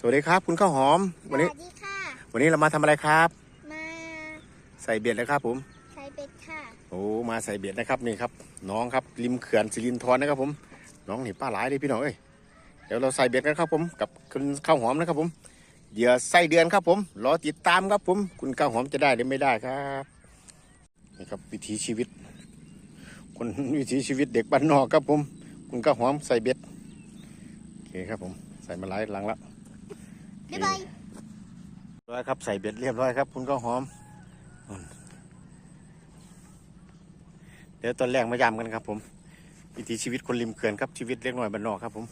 สวัสดีครับ คุณข้าวหอมสวันนี้วัสดีค่ะ วันนี้เรามาทำอะไรครับ มาใส่เบ็ดนะครับผมใช้เป็ดค่ะโอ้มาใส่เบ็ดนะครับนี่ครับ น้องครับริมเขื่อนสิรินทรนะครับผม น้องนี่ป้าหลายเลยพี่น้องเอ้ยเดี๋ยวเราใส่เบ็ดกันครับผมกับคุณข้าวหอมนะครับผมเหยื่อไส้เดือนครับผมรอติดตามครับผม คุณข้าวหอมจะได้หรือไม่ได้ครับนี่ครับวิถีชีวิต คนวิถีชีวิตเด็กบ้านนอกครับผม คุณข้าวหอมใส่เบ็ดโอเคครับผม ใส่มาหลายหลังแล้ว บ๊ายบายร้อยครับใส่เบ็ดเรียบร้อยครับ คุณก็หอม เดี๋ยวตอนแรกมายามกันครับ ผมวิถีชีวิตคนริมเขื่อนครับชีวิตเล็กหน้อยบ้านนอกครับผม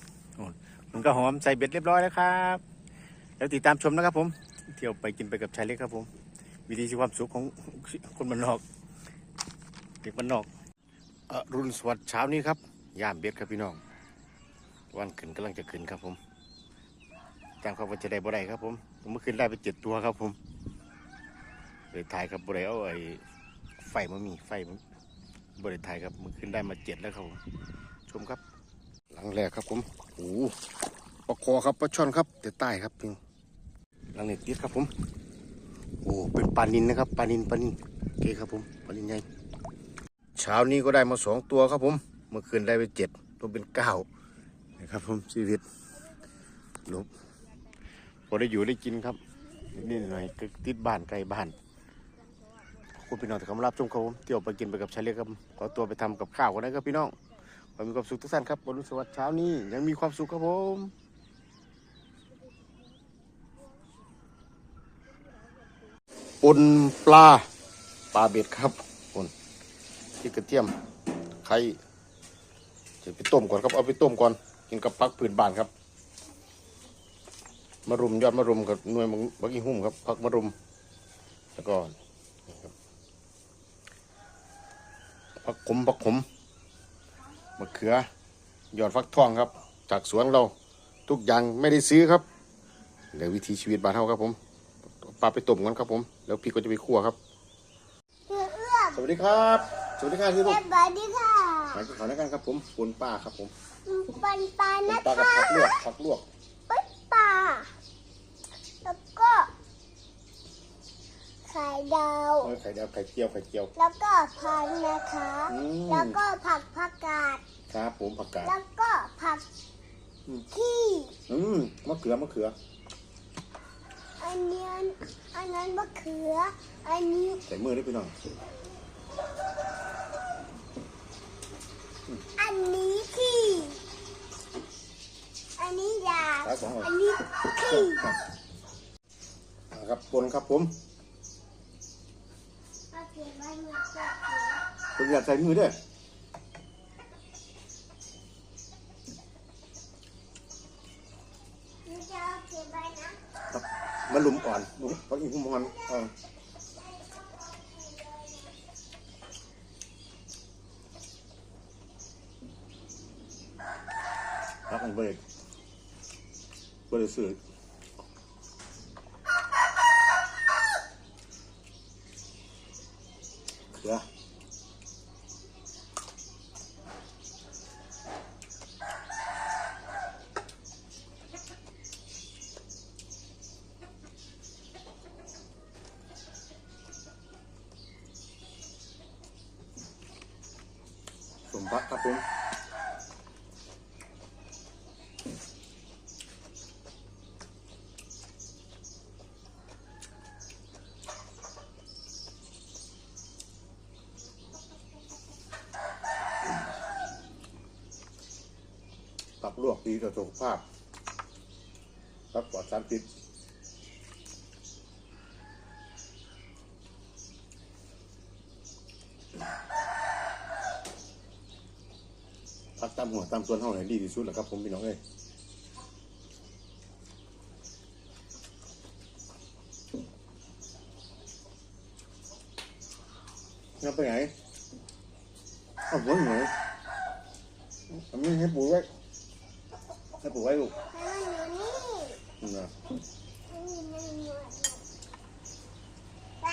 มคุณก็หอมใส่เบ็ดเรียบร้อยแล้วครับเดี๋ยวติดตามชมนะครับ ผม เที่ยวไปกินไปกับชายเล็กครับ ผม วิถีชีวิตความสุขของคนบ้านนอกเด็กบ้านนอกอรุณสวัสดิ์เช้านี้ครับยามเบ็ดครับพี่น้องวันขึ้นกำลังจะขึ้นครับผม จำเขาว่าจะได้บ่ได้ครับผมเมื่อคืนได้ไปเจ็ดตัวครับผมเลยถ่ายครับบ่ได้เอาไอ้ไฟมามีไฟมันบ่ได้ถ่ายครับเมื่อคืนได้มาเจ็ดแล้วครับผมชมครับ หลังแรกครับผมโอ้ปลาคอครับปลาช่อนครับแต่ใต้ครับพี่หลังนี้ติดครับผมโอ้เป็นปลานินนะครับปลานินปลานินโอเคครับผมปลานินใหญ่เช้านี้ก็ได้มาสองตัวครับผม เมื่อคืนได้ไปเจ็ดตัวเป็นเก้านะครับผมชีวิตลบ พอได้อยู่ได้กินครับนิดหน่อยก็ติดบ้านไกลบ้านคุณพี่น้องที่เข้ามารับชมครับเที่ยวไปกินไปกับชายเล็กครับขอตัวไปทำกับข้าวกันนะครับพี่น้องขอมีความสุขทุกท่านครับวันสวัสดิ์เช้านี้ยังมีความสุขครับผมปนปลาปลาเบ็ดครับปนที่กระเทียมไข่จะไปต้มก่อนครับเอาไปต้มก่อนกินกับพักผืนบ้านครับ มะรุมยอดมะรุมกับหน่วยบักบักอีหุ่มครับพักมะรุมแล้วก็นี่ครับผักขมผักขมมะเขือยอดฟักทองครับ จากสวนเราทุกอย่างไม่ได้ซื้อครับเดี๋ยววิถีชีวิตบ้านเฮาครับผมปลาไปต้มกันครับผม แล้วพี่ก็จะไปคั่วครับเอื้อเอื้อสวัสดีครับ สวัสดีครับที่ลูกสวัสดีค่ะหมายถึงขอแล้วกันครับผมปนป้าครับผมปันปลาปนนะป้ากับคะผักลวกผักลวก ปันปลาแล้วก็ไข่ ดาวเอาไข่ดาวไข่เจียวไข่เจียว แล้วก็ผักนะคะ อืม แล้วก็ผักผักกาด ครับผมผักกาด แล้วก็ผักอืม ขี้ อืมมะเขือมะเขือ อันนี้อันนั้นมะเขือ อันนี้ใส่มือด้วยพี่น้องอันนี้ขี้อันนี้ยาสายสองอันนี้ขี้ครับปนครับผม เอาเก็บไว้หยคุณอยากใส่มือด้วยหนูเอาเก็บไว้นะครับมันหลุมอ่อนหลุมพักอีกหุ่มอ่อนเออครับอันเบรกเบรกสื่อ ขือสมพักครับผมผัก ลวกดีต่อสุขภาพรับปลอดสารพิษผักตามหัวตามส่วนเท่าไหร่ดีที่สุดแหละครับผมพี่น้องเอ้ยงับไปไหนเอาไว้ไหนทำนี้ให้ปุ๋ยไว้ ให้ปุ๋ยไว้ลูกให้มันอยู่นี่นะให้มันอยู่นี่ไป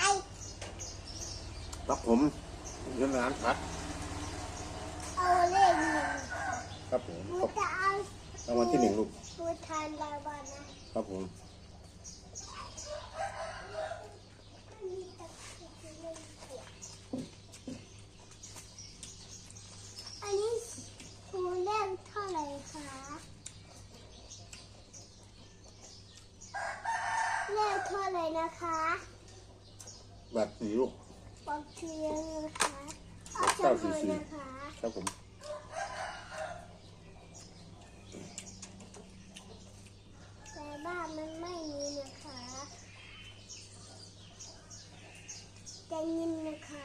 ครับผมเรื่องร้านพักเอาเลขหนึ่งครับผมหนูขอบจะเอารางวัลที่หนึ่งลูกหนูทานบาบานะครับผม อันนี้คูเลขเท่าไหร่คะ เลขเท่าไหร่นะคะแบบสีลูก บอกเทียงนะคะเอาจำเลยนะคะ ครับผม แต่บ้านมันไม่มีนะคะจะยินนะคะ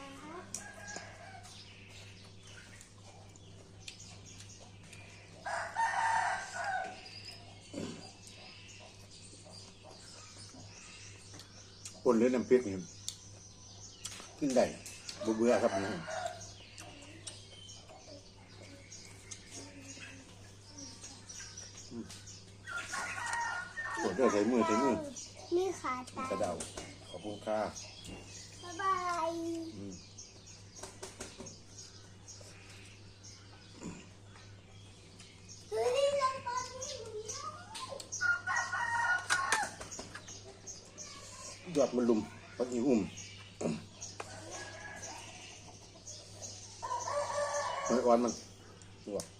คนเล่นน้ำพริกนี่กินได้บ่เบื่อครับนี่กดด้วยใส่มือใส่มือนี่ขาตากระเดาขอบคุณค่ะบ๊ายบาย อืม เฮ้ยลงตอนนี้หนูเนี่ย ยอดมันลุมปักอีหุ่มหอยอ่อนมันตัวอื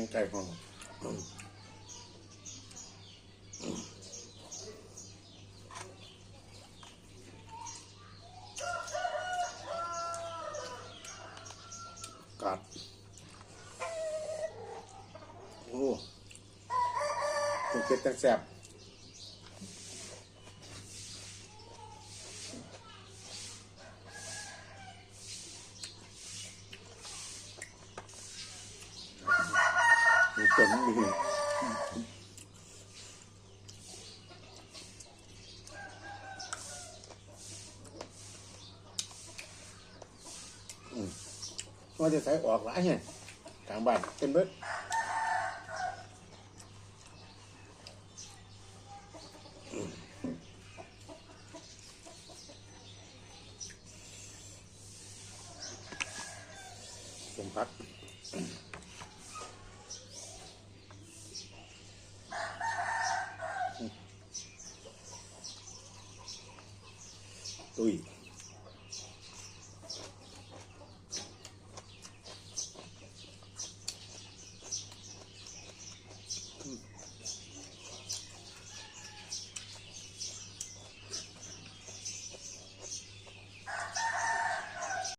ยงไก่ของกัด โอ้ตังเก็ดตังแสบมีจมมีอืม ว่าจะใส่ออกหลายเนี่ยกลางบ้านเต็มเบิดสมพัก